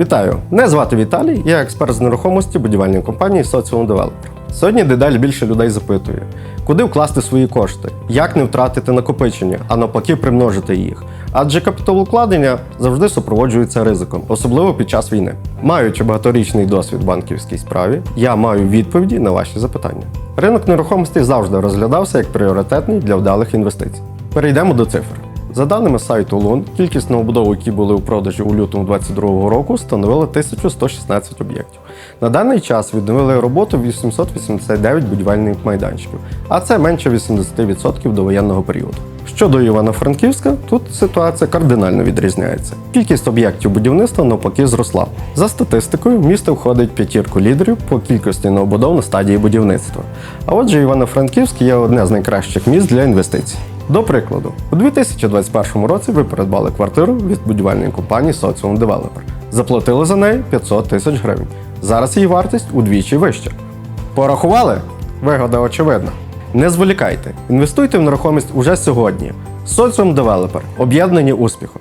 Вітаю! Мене звати Віталій, я експерт з нерухомості будівельної компанії Соціум Девелопер. Сьогодні дедалі більше людей запитує, куди вкласти свої кошти, як не втратити накопичення, а навпаки примножити їх. Адже капіталовкладення завжди супроводжується ризиком, особливо під час війни. Маючи багаторічний досвід в банківській справі, я маю відповіді на ваші запитання. Ринок нерухомості завжди розглядався як пріоритетний для вдалих інвестицій. Перейдемо до цифр. За даними сайту Лун, кількість новобудов, які були у продажі у лютому 2022 року, становила 1116 об'єктів. На даний час відновили роботу 889 будівельних майданчиків, а це менше 80% до воєнного періоду. Щодо Івано-Франківська, тут ситуація кардинально відрізняється. Кількість об'єктів будівництва навпаки зросла. За статистикою, місто входить в п'ятірку лідерів по кількості новобудов на стадії будівництва. А отже, Івано-Франківськ є одне з найкращих міст для інвестицій. До прикладу, у 2021 році ви придбали квартиру від будівельної компанії Соціум Developer. Заплатили за неї 500 тисяч гривень. Зараз її вартість удвічі вища. Порахували? Вигода очевидна. Не зволікайте, інвестуйте в нерухомість уже сьогодні. Соціум Developer. Об'єднання успіху.